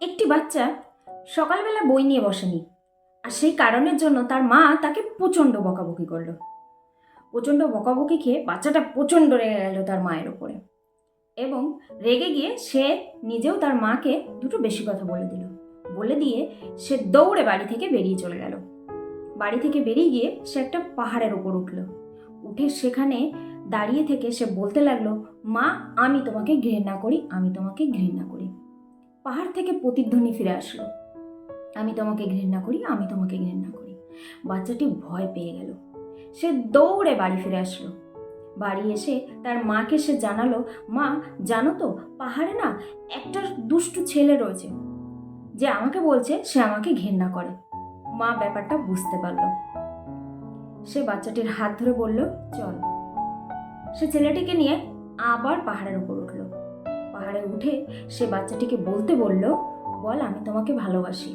বাচ্চা সকালবেলা বই নিয়ে বসেনি আর সেই কারণের জন্য তার মা তাকে প্রচণ্ড বকাবকি করল। প্রচণ্ড বকাবকি খেয়ে বাচ্চাটা প্রচণ্ড রেগে গেল তার মায়ের ওপরে এবং রেগে গিয়ে সে নিজেও তার মাকে দুটো বেশি কথা বলে দিল। বলে দিয়ে সে দৌড়ে বাড়ি থেকে বেরিয়ে চলে গেল। বাড়ি থেকে বেরিয়ে গিয়ে সে একটা পাহাড়ের ওপর উঠল। উঠে সেখানে দাঁড়িয়ে থেকে সে বলতে লাগল, মা, আমি তোমাকে ঘৃণা করি, আমি তোমাকে ঘৃণা করি। পাহাড় থেকে প্রতিধ্বনি ফিরে আসলো। আমি তোমাকে ঘৃণা করি, আমি তোমাকে ঘৃণা করি। বাচ্চাটি ভয় পেয়ে গেল। সে দৌড়ে বাড়ি ফিরে আসলো। বাড়ি এসে তার মাকে সে জানালো, মা, জানো তো, পাহাড়ে না একটা দুষ্টু ছেলে রয়েছে। যে আমাকে বলছে, সে আমাকে ঘেন্না করে। মা ব্যাপারটা বুঝতে পারল। সে বাচ্চাটির হাত ধরে বলল, চল। সে ছেলেটিকে নিয়ে আবার পাহাড়ের উপর উঠল। পাহাড়ে উঠে সে বাচ্চাটিকে বলতে বলল, বল, আমি তোমাকে ভালোবাসি,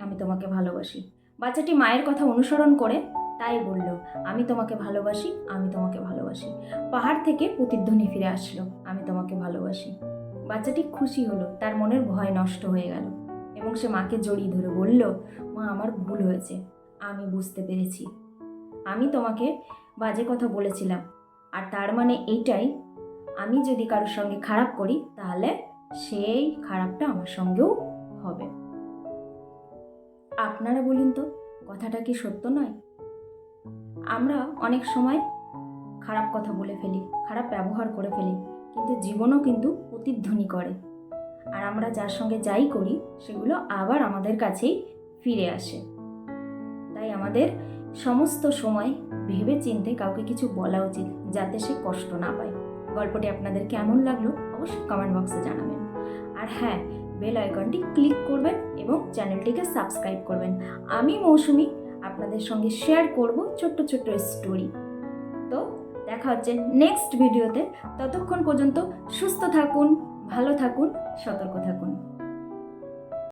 আমি তোমাকে ভালোবাসি। বাচ্চাটি মায়ের কথা অনুসরণ করে তাই বলল, আমি তোমাকে ভালোবাসি, আমি তোমাকে ভালোবাসি। পাহাড় থেকে প্রতিধ্বনি ফিরে আসলো, আমি তোমাকে ভালোবাসি। বাচ্চাটি খুশি হলো, তার মনের ভয় নষ্ট হয়ে গেল এবং সে মাকে জড়িয়ে ধরে বলল, মা, আমার ভুল হয়েছে, আমি বুঝতে পেরেছি। আমি তোমাকে বাজে কথা বলেছিলাম, আর তার মানে এইটাই আমি যদি কারোর সঙ্গে খারাপ করি, তাহলে সেই খারাপটা আমার সঙ্গেও হবে। আপনারা বলুন তো, কথাটা কি সত্য নয়? আমরা অনেক সময় খারাপ কথা বলে ফেলি, খারাপ ব্যবহার করে ফেলি, কিন্তু জীবনও কিন্তু প্রতিধ্বনি করে। আর আমরা যার সঙ্গে যাই করি, সেগুলো আবার আমাদের কাছেই ফিরে আসে। তাই আমাদের সমস্ত সময় ভেবে চিনতে কাউকে কিছু বলা উচিত, যাতে সে কষ্ট না পায়। গল্পটি আপনাদের কেমন লাগল অবশ্যই কমেন্ট বক্সে জানাবেন। আর হ্যাঁ বেল আইকনটি ক্লিক করবেন এবং চ্যানেলটিকে সাবস্ক্রাইব করবেন। আমি মৌসুমি, আপনাদের সঙ্গে শেয়ার করব ছোট্ট ছোট্ট স্টোরি তো দেখা হচ্ছে নেক্সট ভিডিওতে ততক্ষণ পর্যন্ত সুস্থ থাকুন, ভালো থাকুন, সতর্ক থাকুন।